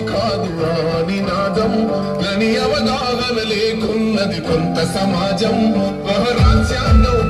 కానిది కాదు ఆ నినాదం గని అవగాహన లేకున్నది కొంత సమాజం. రాజ్యాంగం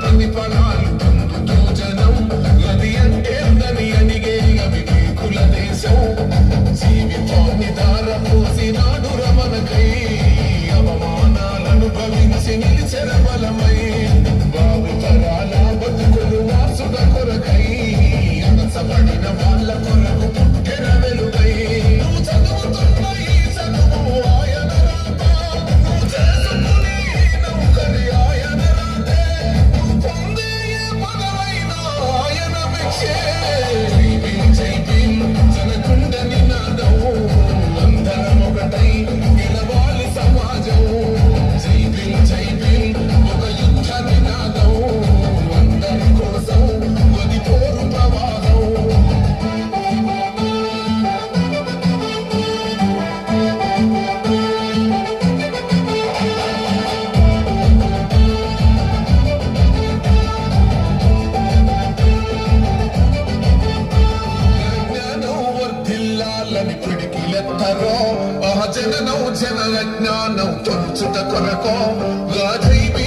వాళ్ళని పిడికిలెత్తరో ఆ జననం జన విజ్ఞానం తొలుచుట కొరకో. గాధైపి